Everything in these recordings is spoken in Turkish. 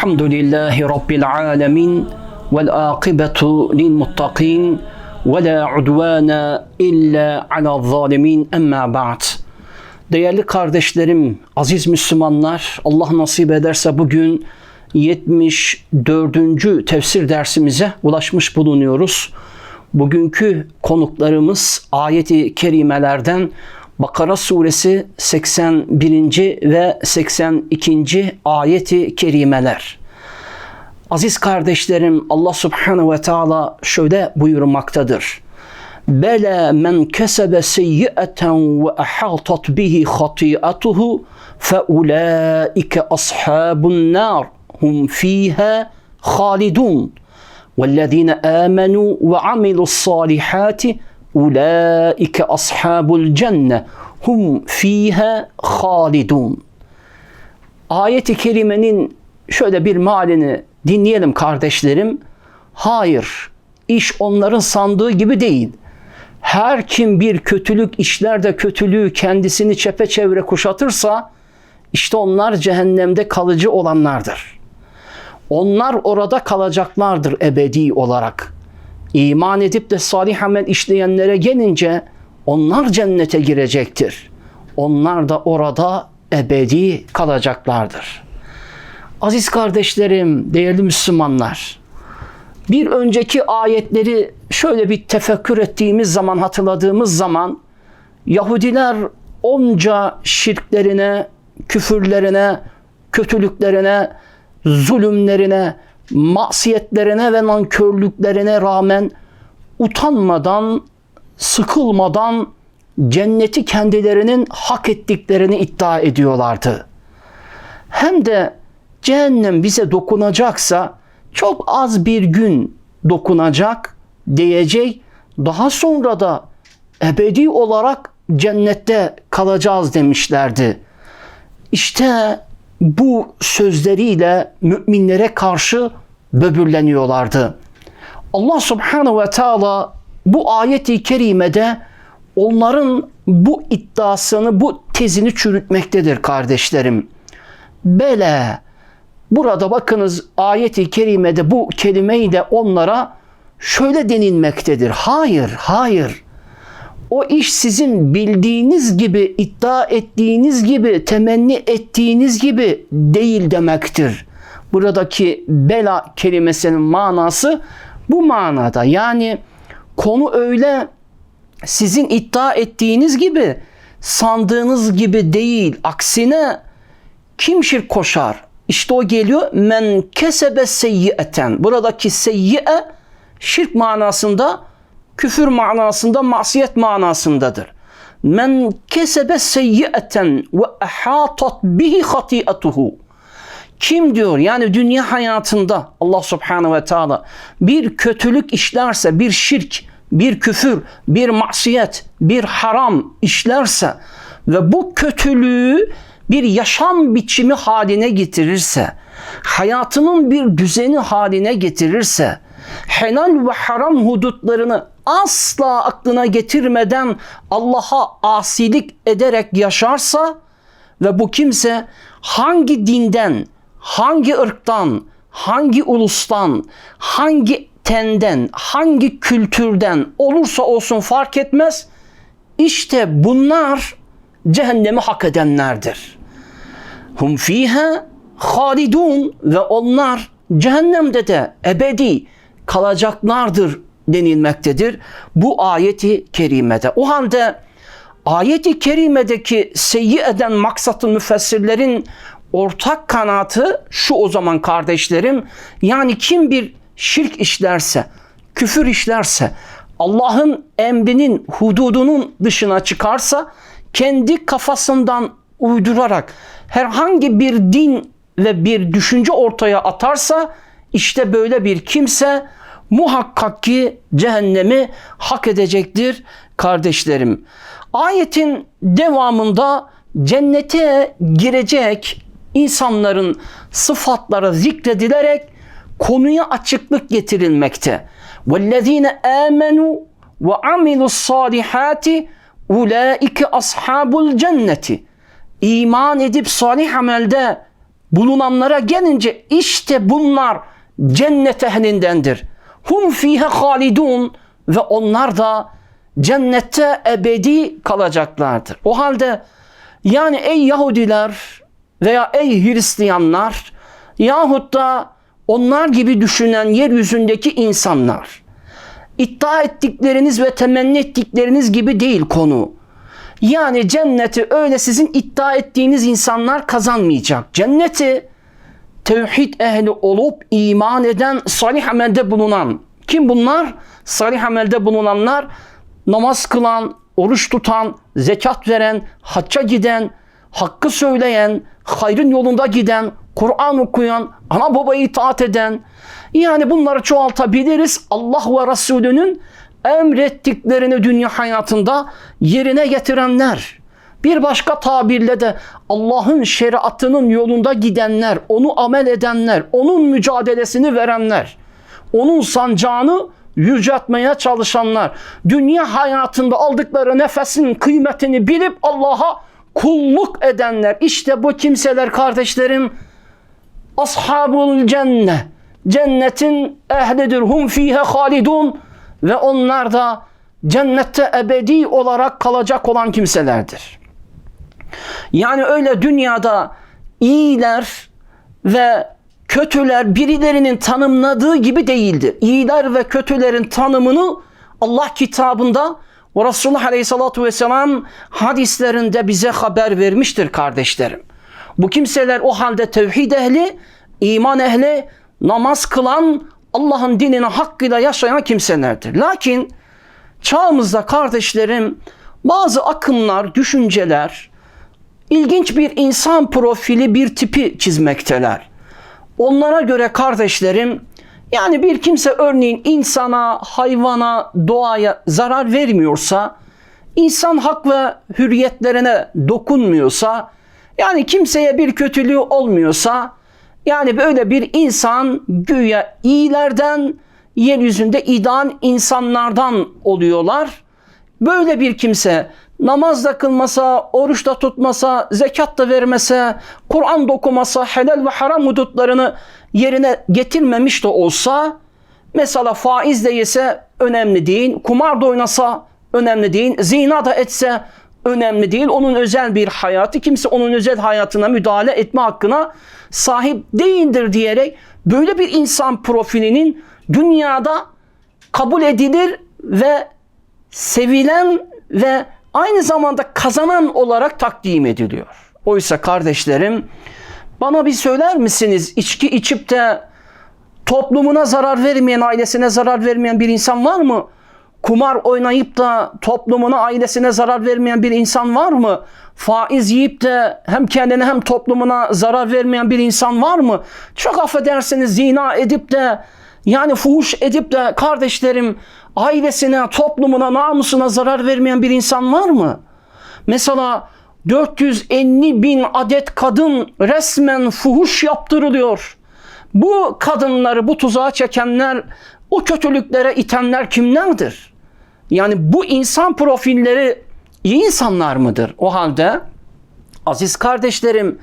الحمد لله رب العالمين والآقبة للمتقين ولا عدوان إلا على الظالمين أما بعد Değerli kardeşlerim, aziz Müslümanlar, Allah nasip ederse bugün 74. tefsir dersimize ulaşmış bulunuyoruz. Bugünkü konuklarımız ayeti kerimelerden Bakara suresi 81. ve 82. ayeti kerimeler. Aziz kardeşlerim Allah subhanahu ve taala şöyle buyurmaktadır. Bela men kesebe seyyi'eten ve ahatat bihi hati'atuhu fe ulaike ashabun nar hum fiha halidun. والذين آمنوا وعملوا الصالحات أولئك أصحاب الجنة هم فيها خالدون Ayet-i kerimenin şöyle bir mealini dinleyelim kardeşlerim. Hayır, iş onların sandığı gibi değil. Her kim bir kötülük işler de kötülüğü kendisini çepeçevre kuşatırsa işte onlar cehennemde kalıcı olanlardır. Onlar orada kalacaklardır ebedi olarak. İman edip de salih amel işleyenlere gelince onlar cennete girecektir. Onlar da orada ebedi kalacaklardır. Aziz kardeşlerim, değerli Müslümanlar, bir önceki ayetleri şöyle bir tefekkür ettiğimiz zaman, hatırladığımız zaman Yahudiler onca şirklerine, küfürlerine, kötülüklerine, zulümlerine, masiyetlerine ve nankörlüklerine rağmen utanmadan, sıkılmadan cenneti kendilerinin hak ettiklerini iddia ediyorlardı. Hem de cehennem bize dokunacaksa çok az bir gün dokunacak diyecek. Daha sonra da ebedi olarak cennette kalacağız demişlerdi. İşte bu sözleriyle müminlere karşı böbürleniyorlardı. Allah subhanahu ve taala bu ayeti kerimede onların bu iddiasını, bu tezini çürütmektedir kardeşlerim. Bele burada bakınız ayeti kerimede bu kelimeyle onlara şöyle denilmektedir. Hayır, hayır. O iş sizin bildiğiniz gibi, iddia ettiğiniz gibi, temenni ettiğiniz gibi değil demektir. Buradaki bela kelimesinin manası bu manada. Yani konu öyle sizin iddia ettiğiniz gibi, sandığınız gibi değil. Aksine kim şirk koşar? İşte o geliyor. Men kesebe seyyieten. Buradaki seyyiye şirk manasında küfür manasında, masiyet manasındadır. Men kesebe seyyi'eten ve ahatat bihi hati'atuhu. Kim diyor yani dünya hayatında Allah subhanahu ve taala bir kötülük işlerse, bir şirk, bir küfür, bir masiyet, bir haram işlerse ve bu kötülüğü bir yaşam biçimi haline getirirse, hayatının bir düzeni haline getirirse, helal ve haram hudutlarını asla aklına getirmeden Allah'a asilik ederek yaşarsa ve bu kimse hangi dinden, hangi ırktan, hangi ulustan, hangi tenden, hangi kültürden olursa olsun fark etmez. İşte bunlar cehennemi hak edenlerdir. Hum fiha halidun ve onlar cehennemde de ebedi kalacaklardır denilmektedir bu ayeti kerimede. O halde ayeti kerimedeki seyyi eden maksatı müfessirlerin ortak kanaatı şu o zaman kardeşlerim yani kim bir şirk işlerse, küfür işlerse, Allah'ın emrinin, hududunun dışına çıkarsa kendi kafasından uydurarak herhangi bir din ve bir düşünce ortaya atarsa işte böyle bir kimse muhakkak ki cehennemi hak edecektir kardeşlerim. Ayetin devamında cennete girecek insanların sıfatları zikredilerek konuya açıklık getirilmekte. وَالَّذ۪ينَ آمَنُوا وَعَمِلُوا الصَّالِحَاتِ اُولَٰئِكَ أَصْحَابُ الْجَنَّةِ İman edip salih amelde bulunanlara gelince işte bunlar cennet ehlindendir. Hum fihe halidun ve onlar da cennette ebedi kalacaklardır. O halde yani ey Yahudiler veya ey Hristiyanlar yahut da onlar gibi düşünen yeryüzündeki insanlar iddia ettikleriniz ve temenni ettikleriniz gibi değil konu. Yani cenneti öyle sizin iddia ettiğiniz insanlar kazanmayacak. Cenneti tevhid ehli olup iman eden, salih amelde bulunan. Kim bunlar? Salih amelde bulunanlar namaz kılan, oruç tutan, zekat veren, hacca giden, hakkı söyleyen, hayrın yolunda giden, Kur'an okuyan, ana babaya itaat eden. Yani bunları çoğaltabiliriz. Allah ve Resulünün emrettiklerini dünya hayatında yerine getirenler. Bir başka tabirle de Allah'ın şeriatının yolunda gidenler, onu amel edenler, onun mücadelesini verenler, onun sancağını yüceltmeye çalışanlar, dünya hayatında aldıkları nefesin kıymetini bilip Allah'a kulluk edenler. İşte bu kimseler kardeşlerim ashabul cennet. Cennetin ehlidir. Hum fihe halidun ve onlar da cennette ebedi olarak kalacak olan kimselerdir. Yani öyle dünyada iyiler ve kötüler birilerinin tanımladığı gibi değildir. İyiler ve kötülerin tanımını Allah kitabında ve Resulullah Aleyhisselatü Vesselam hadislerinde bize haber vermiştir kardeşlerim. Bu kimseler o halde tevhid ehli, iman ehli, namaz kılan, Allah'ın dinini hakkıyla yaşayan kimselerdir. Lakin çağımızda kardeşlerim bazı akımlar, düşünceler, ilginç bir insan profili, bir tipi çizmekteler. Onlara göre kardeşlerim yani bir kimse örneğin insana, hayvana, doğaya zarar vermiyorsa, insan hak ve hürriyetlerine dokunmuyorsa, yani kimseye bir kötülüğü olmuyorsa, yani böyle bir insan güya iyilerden, yeryüzünde idan insanlardan oluyorlar. Böyle bir kimse namaz da kılmasa, oruç da tutmasa, zekat da vermese, Kur'an da okumasa, helal ve haram hudutlarını yerine getirmemiş de olsa, mesela faiz de yese önemli değil, kumar da oynasa önemli değil, zina da etse önemli değil. Onun özel bir hayatı, kimse onun özel hayatına müdahale etme hakkına sahip değildir diyerek böyle bir insan profilinin dünyada kabul edilir ve sevilen ve aynı zamanda kazanan olarak takdim ediliyor. Oysa kardeşlerim bana bir söyler misiniz içki içip de toplumuna zarar vermeyen, ailesine zarar vermeyen bir insan var mı? Kumar oynayıp da toplumuna, ailesine zarar vermeyen bir insan var mı? Faiz yiyip de hem kendine hem toplumuna zarar vermeyen bir insan var mı? Çok affedersiniz zina edip de yani fuhuş edip de kardeşlerim ailesine, toplumuna, namusuna zarar vermeyen bir insan var mı? Mesela 450 bin adet kadın resmen fuhuş yaptırılıyor. Bu kadınları bu tuzağa çekenler, o kötülüklere itenler kimlerdir? Yani bu insan profilleri iyi insanlar mıdır? O halde aziz kardeşlerim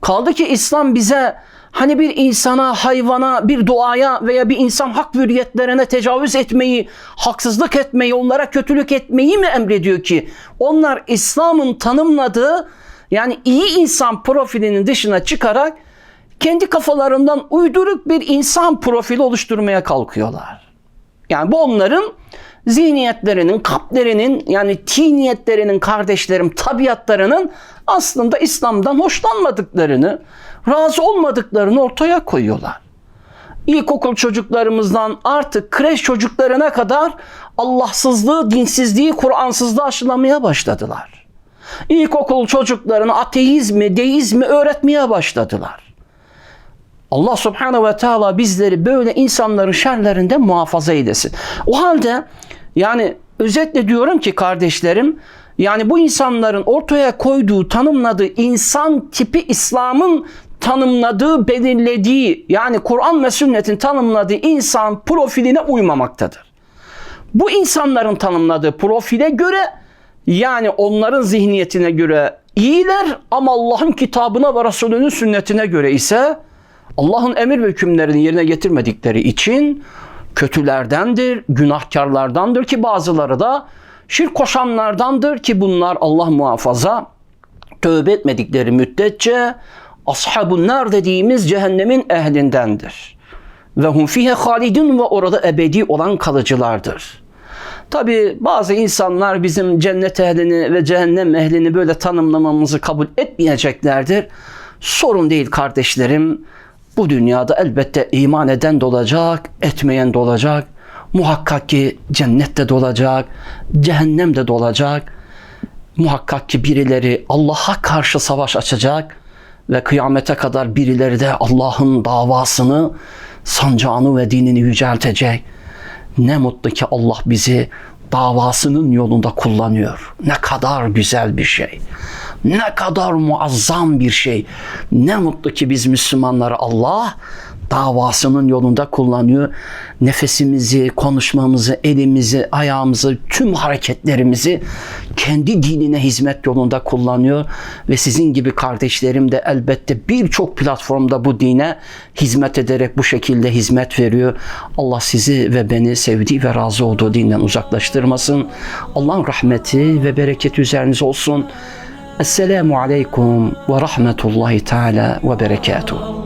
kaldı ki İslam bize hani bir insana, hayvana, bir doğaya veya bir insan hak hürriyetlerine tecavüz etmeyi, haksızlık etmeyi, onlara kötülük etmeyi mi emrediyor ki? Onlar İslam'ın tanımladığı yani iyi insan profilinin dışına çıkarak kendi kafalarından uyduruk bir insan profili oluşturmaya kalkıyorlar. Yani bu onların zihniyetlerinin, kalplerinin yani tiniyetlerinin kardeşlerim tabiatlarının aslında İslam'dan hoşlanmadıklarını, razı olmadıklarını ortaya koyuyorlar. İlkokul çocuklarımızdan artık kreş çocuklarına kadar Allahsızlığı, dinsizliği, Kur'ansızlığı aşılamaya başladılar. İlkokul çocuklarına ateizmi, deizmi öğretmeye başladılar. Allah subhanehu ve teala bizleri böyle insanların şerlerinden muhafaza eylesin. O halde yani özetle diyorum ki kardeşlerim yani bu insanların ortaya koyduğu, tanımladığı insan tipi İslam'ın tanımladığı, belirlediği yani Kur'an ve sünnetin tanımladığı insan profiline uymamaktadır. Bu insanların tanımladığı profile göre yani onların zihniyetine göre İyiler ama Allah'ın kitabına ve Resulünün sünnetine göre ise Allah'ın emir ve hükümlerini yerine getirmedikleri için kötülerdendir, günahkarlardandır ki bazıları da şirk koşanlardandır ki bunlar Allah muhafaza tövbe etmedikleri müddetçe ashabun nar dediğimiz cehennemin ehlindendir. Ve hum fihe halidun ve orada ebedi olan kalıcılardır. Tabi bazı insanlar bizim cennet ehlini ve cehennem ehlini böyle tanımlamamızı kabul etmeyeceklerdir. Sorun değil kardeşlerim. Bu dünyada elbette iman eden de olacak, etmeyen de olacak. Muhakkak ki cennette de olacak, cehennemde de olacak. Muhakkak ki birileri Allah'a karşı savaş açacak ve kıyamete kadar birileri de Allah'ın davasını, sancağını ve dinini yüceltecek. Ne mutlu ki Allah bizi davasının yolunda kullanıyor. Ne kadar güzel bir şey. Ne kadar muazzam bir şey. Ne mutlu ki biz Müslümanları Allah davasının yolunda kullanıyor. Nefesimizi, konuşmamızı, elimizi, ayağımızı, tüm hareketlerimizi kendi dinine hizmet yolunda kullanıyor. Ve sizin gibi kardeşlerim de elbette birçok platformda bu dine hizmet ederek bu şekilde hizmet veriyor. Allah sizi ve beni sevdiği ve razı olduğu dinden uzaklaştırmasın. Allah'ın rahmeti ve bereketi üzerinize olsun. Esselamu aleyküm ve rahmetullahi teala ve berekatuhu.